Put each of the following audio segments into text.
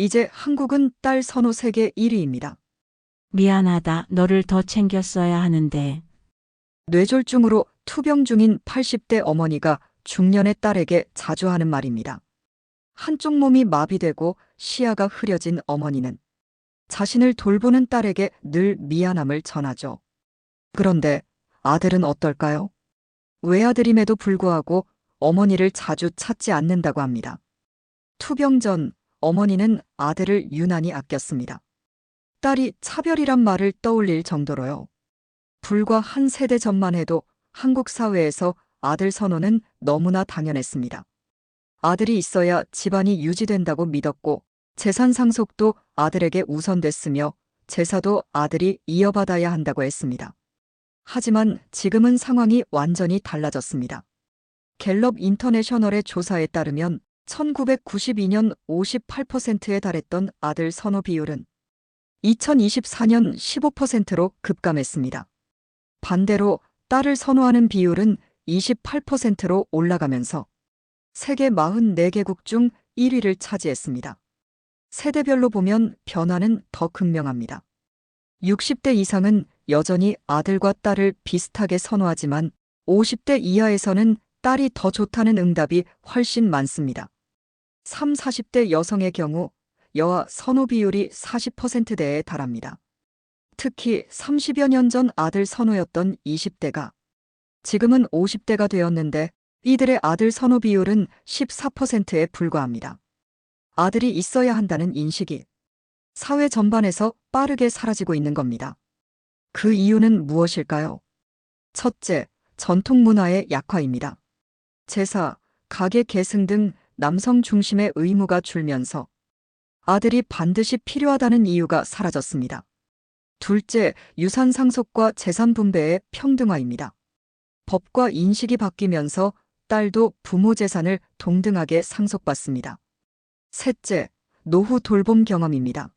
이제 한국은 딸 선호 세계 1위입니다. 미안하다. 너를 더 챙겼어야 하는데. 뇌졸중으로 투병 중인 80대 어머니가 중년의 딸에게 자주 하는 말입니다. 한쪽 몸이 마비되고 시야가 흐려진 어머니는 자신을 돌보는 딸에게 늘 미안함을 전하죠. 그런데 아들은 어떨까요? 외아들임에도 불구하고 어머니를 자주 찾지 않는다고 합니다. 투병 전 어머니는 아들을 유난히 아꼈습니다. 딸이 차별이란 말을 떠올릴 정도로요. 불과 한 세대 전만 해도 한국 사회에서 아들 선호는 너무나 당연했습니다. 아들이 있어야 집안이 유지된다고 믿었고 재산 상속도 아들에게 우선됐으며 제사도 아들이 이어받아야 한다고 했습니다. 하지만 지금은 상황이 완전히 달라졌습니다. 갤럽 인터내셔널의 조사에 따르면 1992년 58%에 달했던 아들 선호 비율은 2024년 15%로 급감했습니다. 반대로 딸을 선호하는 비율은 28%로 올라가면서 세계 44개국 중 1위를 차지했습니다. 세대별로 보면 변화는 더 극명합니다. 60대 이상은 여전히 아들과 딸을 비슷하게 선호하지만 50대 이하에서는 딸이 더 좋다는 응답이 훨씬 많습니다. 3, 40대 여성의 경우 여아 선호 비율이 40%대에 달합니다. 특히 30여 년 전 아들 선호였던 20대가 지금은 50대가 되었는데 이들의 아들 선호 비율은 14%에 불과합니다. 아들이 있어야 한다는 인식이 사회 전반에서 빠르게 사라지고 있는 겁니다. 그 이유는 무엇일까요? 첫째, 전통 문화의 약화입니다. 제사, 가계 계승 등 남성 중심의 의무가 줄면서 아들이 반드시 필요하다는 이유가 사라졌습니다. 둘째, 유산 상속과 재산 분배의 평등화입니다. 법과 인식이 바뀌면서 딸도 부모 재산을 동등하게 상속받습니다. 셋째, 노후 돌봄 경험입니다.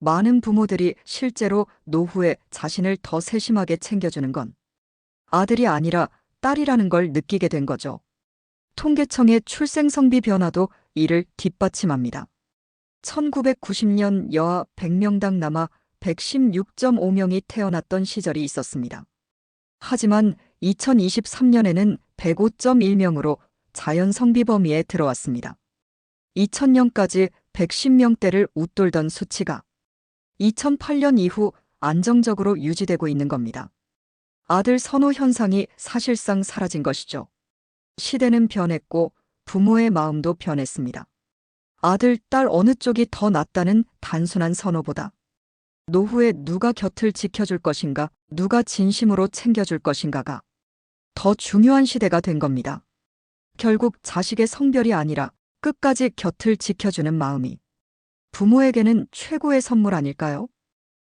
많은 부모들이 실제로 노후에 자신을 더 세심하게 챙겨주는 건 아들이 아니라 딸이라는 걸 느끼게 된 거죠. 통계청의 출생성비 변화도 이를 뒷받침합니다. 1990년 여아 100명당 남아 116.5명이 태어났던 시절이 있었습니다. 하지만 2023년에는 105.1명으로 자연 성비 범위에 들어왔습니다. 2000년까지 110명대를 웃돌던 수치가 2008년 이후 안정적으로 유지되고 있는 겁니다. 아들 선호 현상이 사실상 사라진 것이죠. 시대는 변했고 부모의 마음도 변했습니다. 아들, 딸 어느 쪽이 더 낫다는 단순한 선호보다 노후에 누가 곁을 지켜줄 것인가, 누가 진심으로 챙겨줄 것인가가 더 중요한 시대가 된 겁니다. 결국 자식의 성별이 아니라 끝까지 곁을 지켜주는 마음이 부모에게는 최고의 선물 아닐까요?